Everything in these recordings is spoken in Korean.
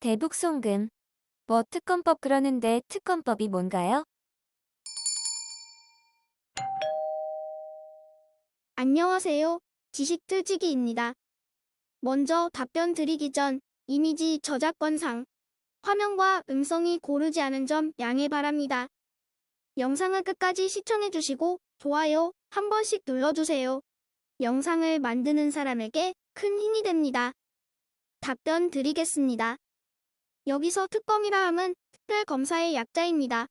대북송금. 뭐 특검법 그러는데 특검법이 뭔가요? 안녕하세요. 지식틀지기입니다. 먼저 답변 드리기 전 이미지 저작권상 화면과 음성이 고르지 않은 점 양해 바랍니다. 영상을 끝까지 시청해주시고 좋아요 한 번씩 눌러주세요. 영상을 만드는 사람에게 큰 힘이 됩니다. 답변 드리겠습니다. 여기서 특검이라 함은 특별검사의 약자입니다.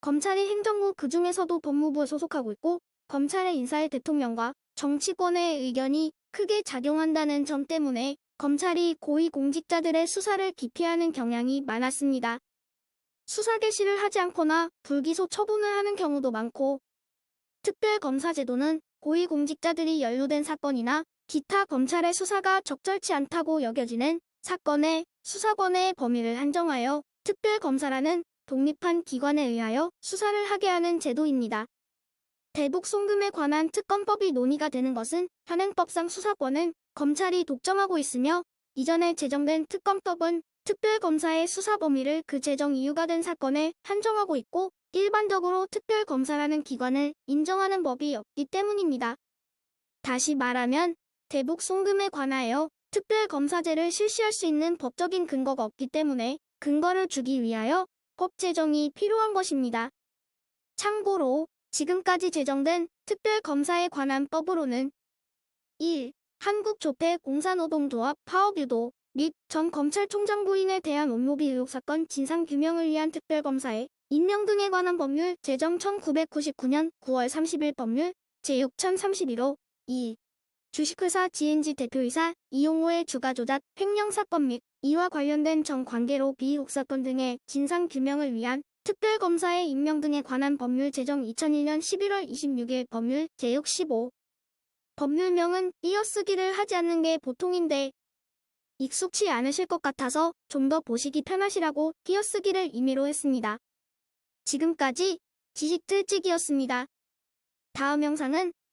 검찰이 행정부 그중에서도 법무부에 소속하고 있고 검찰의 인사에 대통령과 정치권의 의견이 크게 작용한다는 점 때문에 검찰이 고위공직자들의 수사를 기피하는 경향이 많았습니다. 수사 개시를 하지 않거나 불기소 처분을 하는 경우도 많고 특별검사 제도는 고위공직자들이 연루된 사건이나 기타 검찰의 수사가 적절치 않다고 여겨지는 사건의 수사권의 범위를 한정하여 특별검사라는 독립한 기관에 의하여 수사를 하게 하는 제도입니다. 대북 송금에 관한 특검법이 논의가 되는 것은 현행법상 수사권은 검찰이 독점하고 있으며 이전에 제정된 특검법은 특별검사의 수사 범위를 그 제정 이유가 된 사건에 한정하고 있고 일반적으로 특별검사라는 기관을 인정하는 법이 없기 때문입니다. 다시 말하면 대북 송금에 관하여 특별검사제를 실시할 수 있는 법적인 근거가 없기 때문에 근거를 주기 위하여 법 제정이 필요한 것입니다. 참고로 지금까지 제정된 특별검사에 관한 법으로는 1. 한국조폐공사노동조합 파업유도 및 전 검찰총장 부인에 대한 업무비 의혹 사건 진상규명을 위한 특별검사의 임명 등에 관한 법률 제정 1999년 9월 30일 법률 제6 1031호 2. 주식회사 GNG 대표이사 이용호의 주가조작 횡령 사건 및 이와 관련된 전 관계로 비의혹 사건 등의 진상규명을 위한 특별검사의 임명 등에 관한 법률 제정 2001년 11월 26일 법률 제6 15. 법률명은 띄어쓰기를 하지 않는 게 보통인데 익숙치 않으실 것 같아서 좀 더 보시기 편하시라고 띄어쓰기를 임의로 했습니다. 지금까지 지식틀찍이었습니다. 다음 영상은